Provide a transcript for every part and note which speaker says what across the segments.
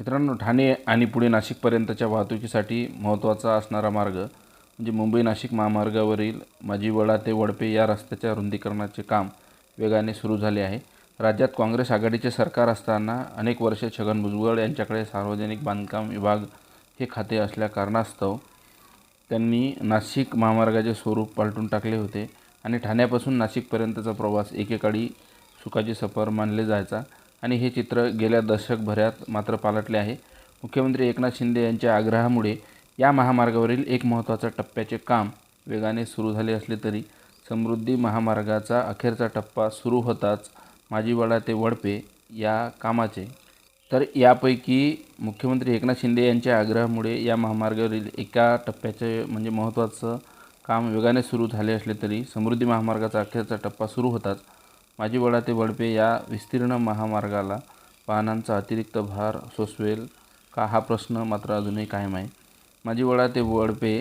Speaker 1: मित्रांनो ठाणे आणि पुढे नाशिकपर्यंतच्या वाहतुकीसाठी महत्त्वाचा असणारा मार्ग म्हणजे मुंबई नाशिक महामार्गावरील माजिवडा ते वडपे या रस्त्याच्या रुंदीकरणाचे काम वेगाने सुरू झाले आहे. राज्यात काँग्रेस आघाडीचे सरकार असताना अनेक वर्षे छगन भुजबळ यांच्याकडे सार्वजनिक बांधकाम विभाग हे खाते असल्या कारणास्तव त्यांनी नाशिक महामार्गाचे स्वरूप पालटून टाकले होते आणि ठाण्यापासून नाशिकपर्यंतचा प्रवास एकेकाळी सुखाची सफर मानले जायचा. आणि हे चित्र गेल्या दशकभरात मात्र पालटले आहे. मुख्यमंत्री एकनाथ शिंदे यांच्या आग्रहामुळे या महामार्गावरील एक महत्त्वाचा टप्प्याचे काम वेगाने सुरू झाले असले तरी समृद्धी महामार्गाचा अखेरचा टप्पा सुरू होताच माजीवाडा ते वडपे या कामाचे. तर यापैकी मुख्यमंत्री एकनाथ शिंदे यांच्या आग्रहामुळे या महामार्गावरील एका टप्प्याचे म्हणजे महत्त्वाचं काम वेगाने सुरू झाले असले तरी समृद्धी महामार्गाचा अखेरचा टप्पा सुरू होताच माजिवडा ते वडपे या विस्तीर्ण महामार्गाला वाहनांचा अतिरिक्त भार सोसवेल का हा प्रश्न मात्र अजूनही कायम आहे. माजिवडा ते वडपे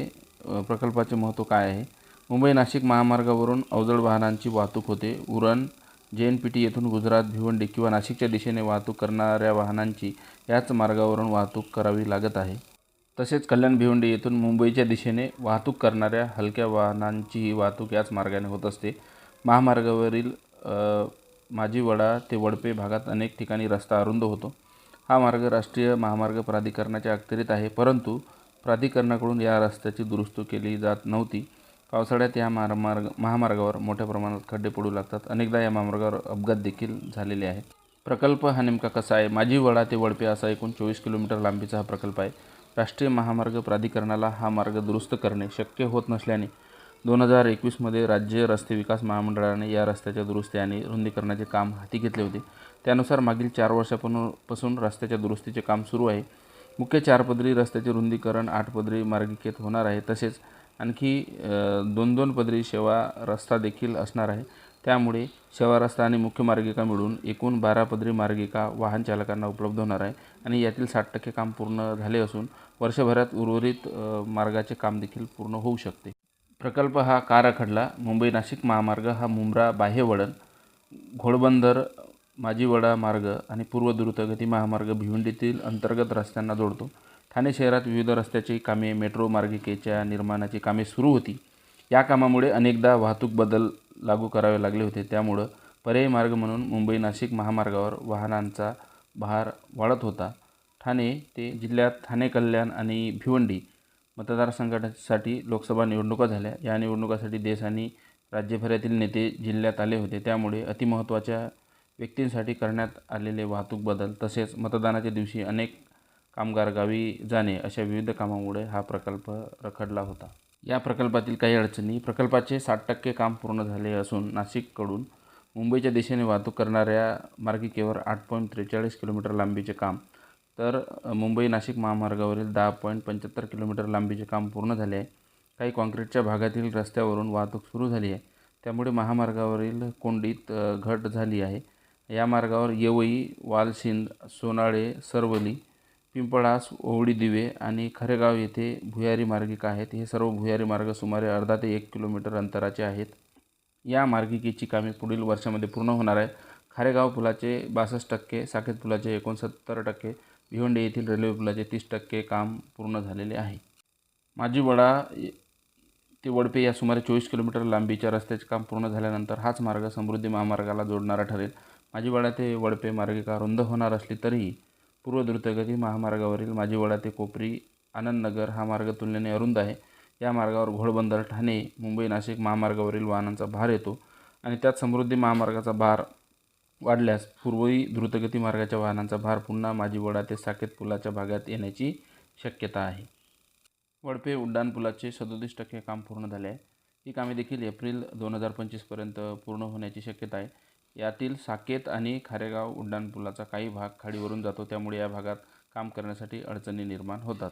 Speaker 1: प्रकल्पाचे महत्त्व काय आहे? मुंबई नाशिक महामार्गावरून अवजड वाहनांची वाहतूक होते. उरण जे एन पी टी येथून गुजरात भिवंडी किंवा नाशिकच्या दिशेने वाहतूक करणाऱ्या वाहनांची याच मार्गावरून वाहतूक करावी लागत आहे. तसेच कल्याण भिवंडी येथून मुंबईच्या दिशेने वाहतूक करणाऱ्या हलक्या वाहनांचीही वाहतूक याच मार्गाने होत असते. महामार्गावरील माजिवडा ते वडपे भागात अनेक ठिकाणी रस्ता अरुंद होतो. हा मार्ग राष्ट्रीय महामार्ग प्राधिकरणाच्या अखत्यारीत आहे परंतु प्राधिकरणाकडून या रस्त्याची दुरुस्ती केली जात नव्हती. पावसाळ्यात या महामार्ग महामार्गावर मोठ्या प्रमाणात खड्डे पडू लागतात. अनेकदा या महामार्गावर अपघात देखील झालेले आहेत. प्रकल्प हा नेमका कसा आहे? माजिवडा ते वडपे असा एकूण चोवीस किलोमीटर लांबीचा हा प्रकल्प आहे. राष्ट्रीय महामार्ग प्राधिकरणाला हा मार्ग दुरुस्त करणे शक्य होत नसल्याने दोन हजार एकवीसमध्ये राज्य रस्ते विकास महामंडळाने या रस्त्याच्या दुरुस्ती आणि रुंदीकरणाचे काम हाती घेतले होते. त्यानुसार मागील चार वर्षापासून रस्त्याच्या दुरुस्तीचे काम सुरू आहे. मुख्य चार पदरी रस्त्याचे रुंदीकरण आठ पदरी मार्गिकेत होणार आहे. तसेच आणखी दोन दोन पदरी सेवा रस्ता देखील असणार आहे. त्यामुळे सेवा रस्ता आणि मुख्य मार्गिका मिळून एकूण बारा पदरी मार्गिका वाहन चालकांना उपलब्ध होणार आहे आणि यातील साठ टक्के काम पूर्ण झाले असून वर्षभरात उर्वरित मार्गाचे काम देखील पूर्ण होऊ शकते. प्रकल्प हा काराखडला मुंबई नाशिक महामार्ग हा मुंब्रा बाह्यवळण घोडबंदर माजीवडा मार्ग आणि पूर्व द्रुतगती महामार्ग भिवंडीतील अंतर्गत रस्त्यांना जोडतो. ठाणे शहरात विविध रस्त्याची कामे मेट्रो मार्गिकेच्या निर्माणाची कामे सुरू होती. या कामामुळे अनेकदा वाहतूक बदल लागू करावे लागले होते. त्यामुळं पर्यायी मार्ग म्हणून मुंबई नाशिक महामार्गावर वाहनांचा भार वाढत होता. ठाणे ते जिल्ह्यात ठाणे कल्याण आणि भिवंडी मतदारसंघासाठी लोकसभा निवडणुका झाल्या. या निवडणुकासाठी देश आणि राज्यभरातील नेते जिल्ह्यात आले होते. त्यामुळे अतिमहत्त्वाच्या व्यक्तींसाठी करण्यात आलेले वाहतूक बदल तसेच मतदानाच्या दिवशी अनेक कामगार गावी जाणे अशा विविध कामामुळे हा प्रकल्प रखडला होता. या प्रकल्पातील काही अडचणी प्रकल्पाचे साठ टक्के काम पूर्ण झाले असून नाशिककडून मुंबईच्या दिशेने वाहतूक करणाऱ्या मार्गिकेवर आठ पॉईंट त्रेचाळीस किलोमीटर लांबीचे काम तर मुंबई नाशिक महामार्गावरील दहा पॉईंट पंच्याहत्तर किलोमीटर लांबीचे काम पूर्ण झाले आहे. काही काँक्रीटच्या भागातील रस्त्यावरून वाहतूक सुरू झाली आहे. त्यामुळे महामार्गावरील कोंडीत घट झाली आहे. या मार्गावर येवई वालशिंद सोनाळे सरवली पिंपळास ओवडी दिवे आणि खरेगाव येथे भुयारी मार्गिका आहेत. हे सर्व भुयारी मार्ग सुमारे अर्धा ते एक किलोमीटर अंतराचे आहेत. या मार्गिकेची कामे पुढील वर्षामध्ये पूर्ण होणार आहे खारेगाव पुलाचे बासष्ट टक्के साखेत पुलाचे एकोणसत्तर टक्के भिवंडी येथील रेल्वे पुलाचे तीस टक्के काम पूर्ण झालेले आहे. माजिवडा ते वडपे या सुमारे चोवीस किलोमीटर लांबीच्या रस्त्याचे काम पूर्ण झाल्यानंतर हाच मार्ग समृद्धी महामार्गाला जोडणारा ठरेल. माजिवडा ते वडपे मार्गिका रुंद होणार असली तरीही पूर्व द्रुतगती महामार्गावरील माजिवडा ते कोपरी आनंदनगर हा मार्ग तुलनेने अरुंद आहे. या मार्गावर घोडबंदर ठाणे मुंबई नाशिक महामार्गावरील वाहनांचा भार येतो आणि त्यात समृद्धी महामार्गाचा भार वाढल्यास पूर्वी द्रुतगती मार्गाच्या वाहनांचा भार पुन्हा माजीवडा ते साकेत पुलाच्या भागात येण्याची शक्यता आहे. वडपे उड्डाणपुलाचे सदोतीस टक्के काम पूर्ण झाले आहे. ही कामे देखील एप्रिल दोन हजार पंचवीसपर्यंत पूर्ण होण्याची शक्यता आहे. यातील साकेत आणि खारेगाव उड्डाणपुलाचा काही भाग खाडीवरून जातो त्यामुळे या भागात काम करण्यासाठी अडचणी निर्माण होतात.